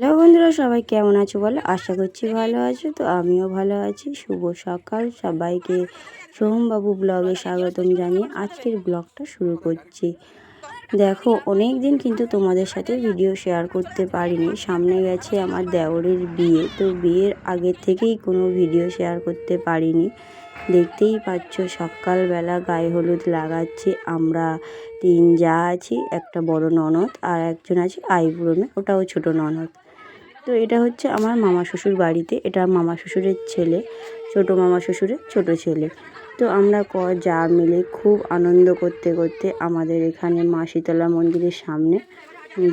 Hello বন্ধুরা, সবাই কেমন আছো বলো? আশা করছি ভালো আছো, তো আমিও ভালো আছি। শুভ সকাল, সবাইকে সোহমবাবু ব্লগে স্বাগতম জানিয়ে আজকের ব্লগটা শুরু করছি। দেখো অনেক দিন কিন্তু তোমাদের সাথে ভিডিও শেয়ার করতে পারিনি। সামনে গেছে আমার দেওরের বিয়ে, তো বিয়ের আগের থেকেই কোনো ভিডিও শেয়ার করতে পারিনি। দেখতেই পাচ্ছ, সকালবেলা গায়ে হলুদ লাগাচ্ছে। আমরা তিন যা আছি, একটা বড় ননদ আর একজন আছে আইবুড়ো ওটাও ছোট ননদ। তো এটা হচ্ছে আমার মামা শ্বশুর বাড়িতে। এটা মামা শ্বশুরের ছেলে, ছোট মামা শ্বশুরের ছোট ছেলে। তো আমরা ক, যা মিলে খুব আনন্দ করতে করতে আমাদের এখানে মা শীতলা মন্দিরের সামনে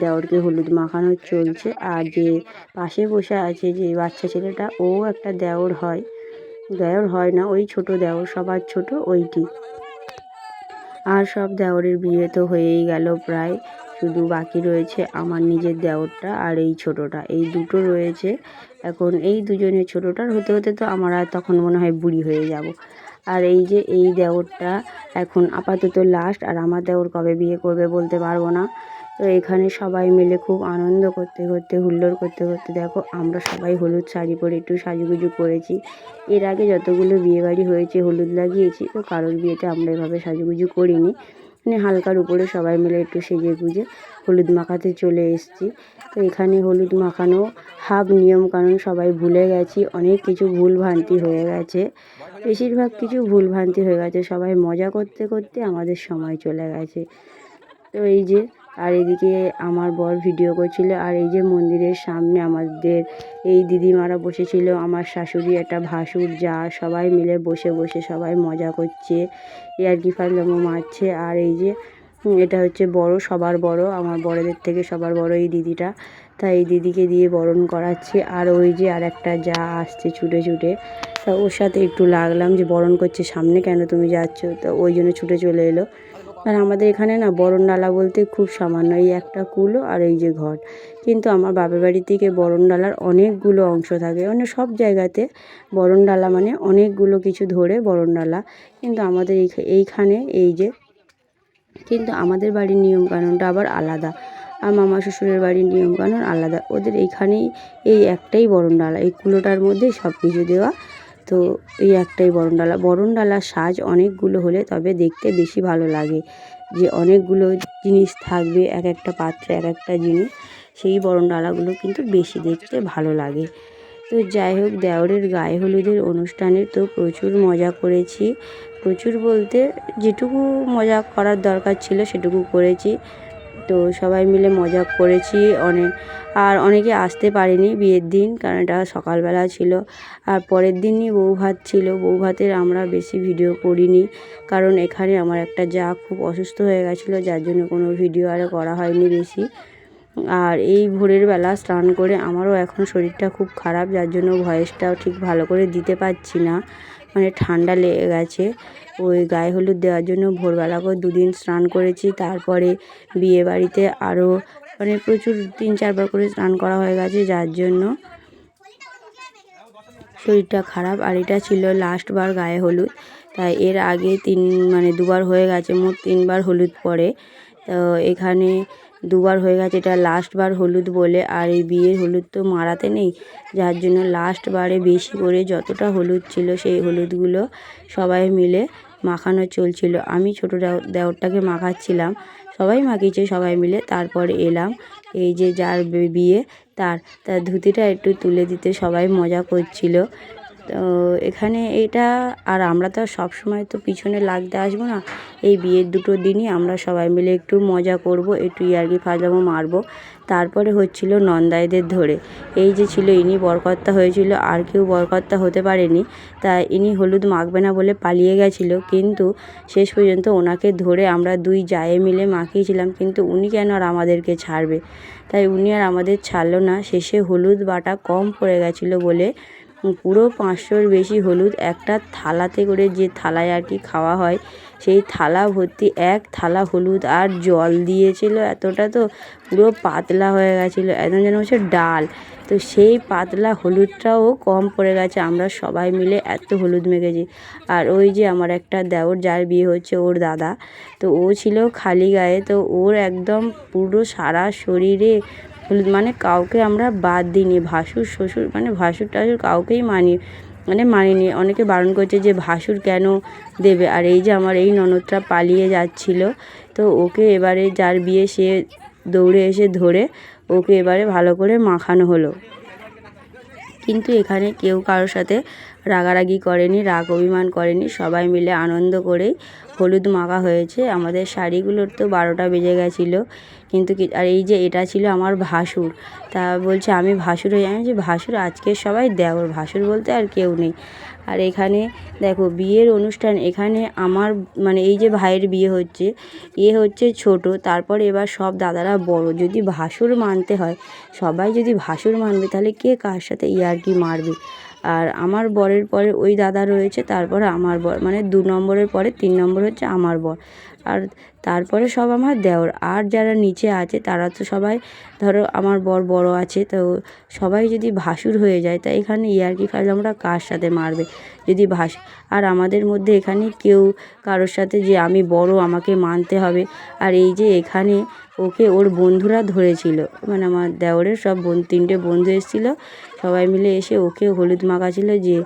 দেওরকে হলুদ মাখানো চলছে। আর যে পাশে বসে আছে যে বাচ্চা ছেলেটা, ও একটা দেওর হয়। দেওর হয় না, ওই ছোট দেওর, সবার ছোট, ওইটি। আর সব দেওরের বিয়ে তো হয়েই গেল প্রায়। শুধু বাকি রয়েছে আমার নিজের দেওরটা আর এই ছোটোটা। এই দুটো রয়েছে। এখন এই দুজনের ছোটোটার হতে হতে তো আমার আর তখন মনে হয় বুড়ি হয়ে যাব। আর এই যে এই দেওরটা এখন আপাতত লাস্ট আর আমার দেওর কবে বিয়ে করবে বলতে পারব না। তো এখানে সবাই মিলে খুব আনন্দ করতে করতে, হুল্লোড় করতে করতে দেখো আমরা সবাই হলুদ শাড়ি পরে একটু সাজুগুজু করেছি। এর আগে যতগুলো বিয়েবাড়ি হয়েছে, হলুদ লাগিয়েছি, তো কারোর বিয়েতে আমরা এভাবে সাজুগুজু করিনি। মানে হালকার উপরে সবাই মিলে একটু সেজে গুজে হলুদ মাখাতে চলে এসেছি। তো এখানে হলুদ মাখানো হাফ নিয়ম কারণ সবাই ভুলে গেছি, অনেক কিছু ভুল ভ্রান্তি হয়ে গেছে। বেশিরভাগ কিছু ভুল ভ্রান্তি হয়ে গেছে, সবাই মজা করতে করতে আমাদের সময় চলে গেছে। তো এই যে আর এদিকে আমার বর ভিডিও করছিল, আর এই যে মন্দিরের সামনে আমাদের এই দিদিমারা বসেছিল, আমার শাশুড়ি, একটা ভাসুর যা, সবাই মিলে বসে বসে সবাই মজা করছে ইয়ার্কি ফাজলামো মারছে, আর এই যে এটা হচ্ছে বড়, সবার বড়, আমার বড়দের থেকে সবার বড় এই দিদিটা, তাই এই দিদিকে দিয়ে বরণ করাচ্ছে, আর ওই যে আর একটা যা আসছে ছুটে ছুটে, তা ওর সাথে একটু লাগলাম যে বরণ করছে সামনে, কেন তুমি যাচ্ছ, তো ওই জন্য ছুটে চলে এলো আর আমাদের এখানে না বরণডালা বলতে খুব সামান্য, এই একটা কুলো আর এই যে ঘর কিন্তু আমার বাপের বাড়ি থেকে বরণডালার অনেকগুলো অংশ থাকে। মানে সব জায়গাতে বরণডালা মানে অনেকগুলো কিছু ধরে বরণডালা কিন্তু আমাদের এইখানে এই যে, কিন্তু আমাদের বাড়ির নিয়মকানুনটা আবার আলাদা। আর মামা শ্বশুরের বাড়ির নিয়মকানুন আলাদা। ওদের এইখানেই এই একটাই বরণ ডালা। এই কুলোটার মধ্যেই সব কিছু দেওয়া তো এই একটাই বরণডালা বরণডালার সাজ অনেকগুলো হলে তবে দেখতে বেশি ভালো লাগে যে অনেকগুলো জিনিস থাকবে, এক একটা পাত্রে এক একটা জিনিস। সেই বরণডালাগুলো কিন্তু বেশি দেখতে ভালো লাগে। তো যাই হোক, দেওরের গায়ে হলুদের অনুষ্ঠানে তো প্রচুর মজা করেছি। প্রচুর বলতে যেটুকু মজা করার দরকার ছিল সেটুকু করেছি। তো সবাই মিলে মজা করেছি। অনেক, আর অনেকে আসতে পারেনি বিয়ের দিন, কারণ এটা সকালবেলা ছিল। আর পরের দিনই বউ ভাত ছিল। বউ ভাতের আমরা বেশি ভিডিও করিনি, কারণ এখানে আমার একটা যা খুব অসুস্থ হয়ে গেছিল, যার জন্য কোনো ভিডিও আর করা হয়নি বেশি। আর এই ভোরের বেলা স্নান করে আমারও এখন শরীরটা খুব খারাপ, যার জন্য ভয়েসটাও ঠিক ভালো করে দিতে পারছি না। মানে ঠান্ডা লেগে গেছে। ওই গায়ে হলুদ দেওয়ার জন্য ভোরবেলা করে দুদিন স্নান করেছি। তারপরে বিয়ে বাড়িতে আরও মানে প্রচুর তিন চারবার করে স্নান করা হয়ে গেছে, যার জন্য শরীরটা খারাপ। আর এটা ছিল লাস্টবার গায়ে হলুদ। তাই এর আগে তিন মানে দুবার হয়ে গেছে, মোট তিনবার হলুদ পরে। তো এখানে দুবার হয়ে গেছে, এটা লাস্টবার হলুদ বলে, আর এই বিয়ের হলুদ তো মারাতে নেই। যার জন্য লাস্টবারে বেশি করে যতটা হলুদ ছিল, সেই হলুদগুলো সবাই মিলে মাখানো চলছিল। আমি ছোটো দেওরটাকে মাখাচ্ছিলাম, সবাই মাখিয়েছে, সবাই মিলে। তারপর এলাম, এই যে যার বিয়ে তার তার ধুতিটা একটু তুলে দিতে সবাই মজা করছিল। তো এখানে এটা, আর আমরা তো সব সময় তো পিছনে লাগতে আসব না। এই বিয়ের দুটো দিনই আমরা সবাই মিলে একটু মজা করব, একটু ইয়ার্কি ফাজলামো মারবো। তারপরে হচ্ছিল নন্দাইদের ধরে। এই যে ছিল, ইনি বরকর্তা হয়েছিল, আর কেউ বরকর্তা হতে পারেনি। তা ইনি হলুদ মাখবে না বলে পালিয়ে গেছিল, কিন্তু শেষ পর্যন্ত ওনাকে ধরে আমরা দুই জায়ে মিলে মাখিয়েছিলাম, কিন্তু উনি কেন আর আমাদেরকে ছাড়বে? তাই উনি আর আমাদের ছাড়লো না। শেষে হলুদ বাটা কম পড়ে গেছিল বলে পুরো পাঁচশোর বেশি হলুদ একটা থালাতে করে যে থালায় আর কি খাওয়া হয়, সেই থালা ভর্তি এক থালা হলুদ আর জল দিয়েছিল এতটা তো পুরো পাতলা হয়ে গেছিল, একদম যেন হচ্ছে ডাল। তো সেই পাতলা হলুদটাও কম পড়ে গেছে, আমরা সবাই মিলে এত হলুদ মেখেছি। আর ওই যে আমার একটা দেওর, যার বিয়ে হচ্ছে ওর দাদা, তো ও ছিল খালি গায়ে, তো ওর একদম পুরো সারা শরীরে হলুদ মানে কাউকে আমরা বাদ দিইনি, ভাসুর, শ্বশুর মানে ভাসুর টাসুর কাউকেই মানি মানে মানিনি। অনেকে বারণ করছে যে ভাসুর কেন দেবে? আর এই যে আমার এই ননদটা পালিয়ে যাচ্ছিল, তো ওকে এবারে যার বিয়ে সে দৌড়ে এসে ধরে ওকে এবারে ভালো করে মাখানো হলো। কিন্তু এখানে কেউ কারোর সাথে রাগারাগি করেনি, রাগ অভিমান করেনি, সবাই মিলে আনন্দ করেই হলুদ মাখা হয়েছে। আমাদের শাড়িগুলোর তো বারোটা বেজে গেছিল, কিন্তু কি আর এই যে এটা ছিল আমার ভাসুর, তা বলছে আমি ভাসুর হয়ে আমি যে ভাসুর, আজকে সবাই দেওর, ভাসুর বলতে আর কেউ নেই। আর এখানে দেখো বিয়ের অনুষ্ঠান, এখানে আমার মানে এই যে ভাইয়ের বিয়ে হচ্ছে, এ হচ্ছে ছোট, তারপর এবার সব দাদারা বড়। যদি ভাসুর মানতে হয়, সবাই যদি ভাসুর মানবে, তাহলে কে কার সাথে ইয়ার্কি মারবে? আর আমার বরের পরে ওই দাদা রয়েছে, তারপরে আমার বর মানে দু নম্বরের পরে তিন নম্বর হচ্ছে আমার বর। আর তারপরে সব আমার দেওর। আর যারা নিচে আছে, তারা তো সবাই ধরো আমার বর বড় আছে, তো সবাই যদি ভাসুর হয়ে যায়, তা এখানে ইয়ার্কি ফাজলামোটা কার সাথে মারবে? যদি ভাস, আর আমাদের মধ্যে এখানে কেউ কারোর সাথে যে আমি বড়, আমাকে মানতে হবে। আর এই যে এখানে ওকে ওর বন্ধুরা ধরেছিল। মানে আমার দেওরের সব বোন তিনটে বন্ধু এসেছিল। সবাই মিলে এসে ওকে হলুদ মাখাছিল যে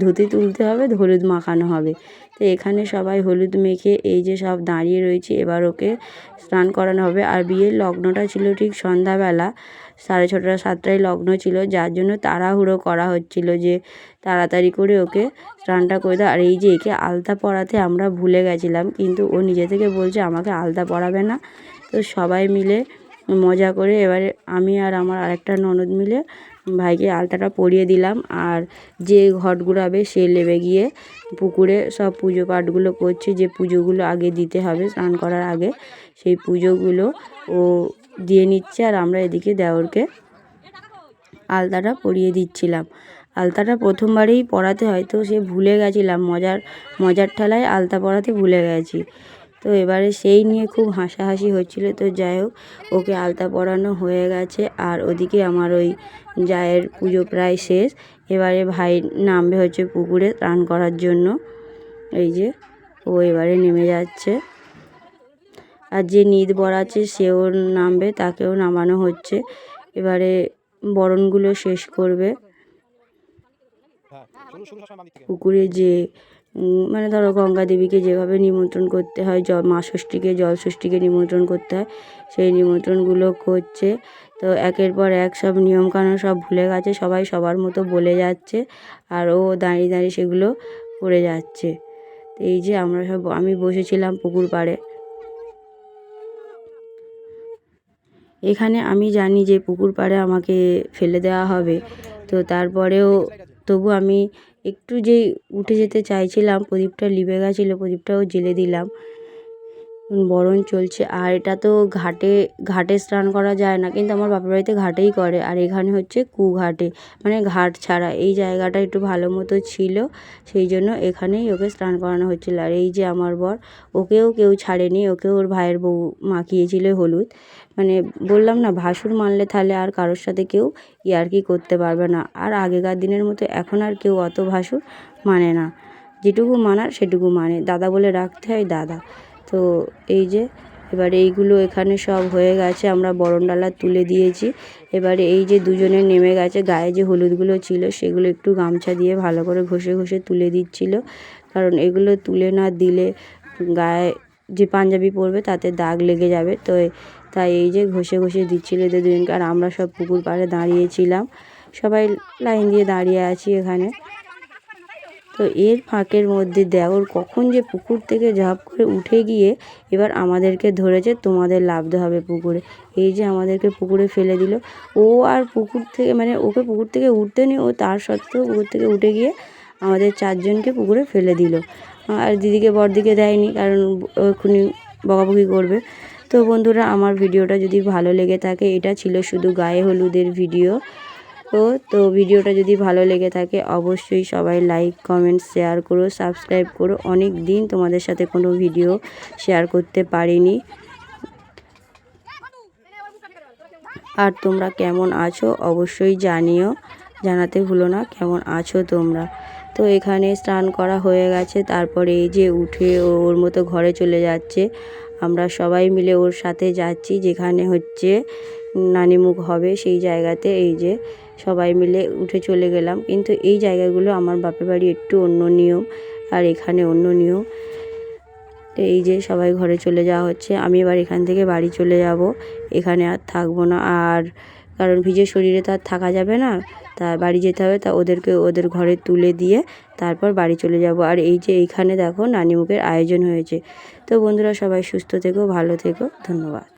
ধুতি তুলতে হবে, হলুদ মাখানো হবে। তো এখানে সবাই হলুদ মেখে এই যে সব দাঁড়িয়ে রয়েছে, এবার ওকে স্নান করানো হবে। আর বিয়ের লগ্নটা ছিল ঠিক সন্ধ্যাবেলা, সাড়ে ছটা, সাতটায় লগ্ন ছিল। যার জন্য তাড়াহুড়ো করা হচ্ছিল যে তাড়াতাড়ি করে ওকে স্নানটা করে দেয় আর এই যে একে আলতা পরাতে আমরা ভুলে গেছিলাম, কিন্তু ও নিজে থেকে বলছে আমাকে আলতা পরাবে না। তো সবাই মিলে মজা করে এবারে আমি আর আমার আরেকটা ননদ মিলে ভাইকে আলতাটা পরিয়ে দিলাম আর যে ঘট ঘুরাবে সে নেমে গিয়ে পুকুরে সব পুজো পাঠগুলো করছে। যে পুজোগুলো আগে দিতে হবে স্নান করার আগে, সেই পুজোগুলো ও দিয়ে নিচ্ছে আর আমরা এদিকে দেওরকে আলতাটা পরিয়ে দিচ্ছিলাম। আলতাটা প্রথমবারেই পরাতে হয়তো সে ভুলে গেছিলাম। মজার মজার ঠেলায় আলতা পরাতে ভুলে গেছি। তো এবারে সেই নিয়ে খুব হাসাহাসি হচ্ছিল। তো যাই হোক ওকে আলতা পরানো হয়ে গেছে আর ওদিকে আমার ওই জায়ের পুজো প্রায় শেষ। এবারে ভাই নামবে হচ্ছে পুকুরে স্নান করার জন্য। এই যে ও এবারে নেমে যাচ্ছে। আর যে নিদ আছে সেও নামবে তাকেও নামানো হচ্ছে। এবারে বরণগুলো শেষ করবে। পুকুরে যে মানে ধরো গঙ্গা দেবীকে যেভাবে নিমন্ত্রণ করতে হয়, জ, মা ষষ্ঠীকে, জল ষষ্ঠীকে নিমন্ত্রণ করতে হয়, সেই নিমন্ত্রণগুলো করছে। তো একের পর এক সব নিয়মকানুন সব ভুলে গেছে, সবাই সবার মতো বলে যাচ্ছে আর ও দাঁড়িয়ে দাঁড়িয়ে সেগুলো করে যাচ্ছে। তো এই যে আমরা সব, আমি বসেছিলাম পুকুর পাড়ে। এখানে আমি জানি যে পুকুর পাড়ে আমাকে ফেলে দেওয়া হবে। তো তারপরেও তবু আমি একটু যেই উঠে যেতে চাইছিলাম, প্রদীপটা লিভে গেছিল, প্রদীপটাও জ্বেলে দিলাম। বরণ চলছে। আর এটা তো ঘাটে ঘাটে স্নান করা যায় না, কিন্তু আমার বাপের বাড়িতে ঘাটেই করে। আর এখানে হচ্ছে কুঘাটে। মানে ঘাট ছাড়া। এই জায়গাটা একটু ভালো মতো ছিল, সেই জন্য এখানেই ওকে স্নান করানো হচ্ছিল। আর এই যে আমার বর, ওকেও কেউ ছাড়েনি। ওকেও ওর ভাইয়ের বউ মাখিয়েছিল হলুদ। মানে বললাম না, ভাসুর মানলে তাহলে আর কারোর সাথে কেউ ইয়ার্কি করতে পারবে না। আর আগেকার দিনের মতো এখন আর কেউ অত ভাসুর মানে না। যেটুকু মানার সেটুকু মানে। দাদা বলে রাখতে হয় দাদা। তো এই যে, এবারে এইগুলো এখানে সব হয়ে গেছে, আমরা বরণডালা তুলে দিয়েছি। এবারে এই যে দুজনে নেমে গেছে, গায়ে যে হলুদগুলো ছিল, সেগুলো একটু গামছা দিয়ে ভালো করে ঘষে ঘষে তুলে দিচ্ছিল। কারণ এগুলো তুলে না দিলে গায়ে যে পাঞ্জাবি পরবে, তাতে দাগ লেগে যাবে। তো তাই এই যে ঘষে ঘষে দিচ্ছিল এদের দুজনকে, আর আমরা সব পুকুর পাড়ে দাঁড়িয়েছিলাম। সবাই লাইন দিয়ে দাঁড়িয়ে আছি এখানে। তো এর ফাঁকের মধ্যে দেওর কখন যে পুকুর থেকে ঝাঁপ করে উঠে গিয়ে এবার আমাদেরকে ধরেছে, তোমাদের লাভতে হবে পুকুরে। এই যে আমাদেরকে পুকুরে ফেলে দিল। ও আর পুকুর থেকে মানে ওকে পুকুর থেকে উঠতে নি ও তার সত্ত্বেও পুকুর থেকে উঠে গিয়ে আমাদের চারজনকে পুকুরে ফেলে দিল। আর দিদিকে বড়দিকে দেয়নি, কারণ ওখানে বকাবকি করবে। তো বন্ধুরা, আমার ভিডিওটা যদি ভালো লেগে থাকে, এটা ছিল শুধু গায়ে হলুদের ভিডিও। ও, তো ভিডিওটা যদি ভালো লেগে থাকে, অবশ্যই সবাই লাইক, কমেন্ট, শেয়ার করো, সাবস্ক্রাইব করো। অনেক দিন তোমাদের সাথে কোনো ভিডিও শেয়ার করতে পারিনি। আর তোমরা কেমন আছো, অবশ্যই জানিও। জানাতে ভুলো না, কেমন আছো তোমরা। তো এখানে স্নান করা হয়ে গেছে, তারপরে এই যে উঠে ওর মতো ঘরে চলে যাচ্ছে। আমরা সবাই মিলে ওর সাথে যাচ্ছি, যেখানে হচ্ছে নানিমুখ হবে সেই জায়গাতে। এই যে সবাই মিলে উঠে চলে গেলাম। কিন্তু এই জায়গাগুলো আমার বাপের বাড়ি একটু অন্য নিয়ম আর এখানে অন্য নিয়ম। এই যে সবাই ঘরে চলে যাওয়া হচ্ছে। আমি এবার এখান থেকে বাড়ি চলে যাব। এখানে আর থাকব না। আর কারণ ভিজে শরীরে তো আর থাকা যাবে না। তা বাড়ি যেতে হবে, তা ওদেরকে ওদের ঘরে তুলে দিয়ে তারপর বাড়ি চলে যাব। আর এই যে এইখানে দেখো নানিমুখের আয়োজন হয়েছে। তো বন্ধুরা সবাই সুস্থ থেকো, ভালো থেকো, ধন্যবাদ।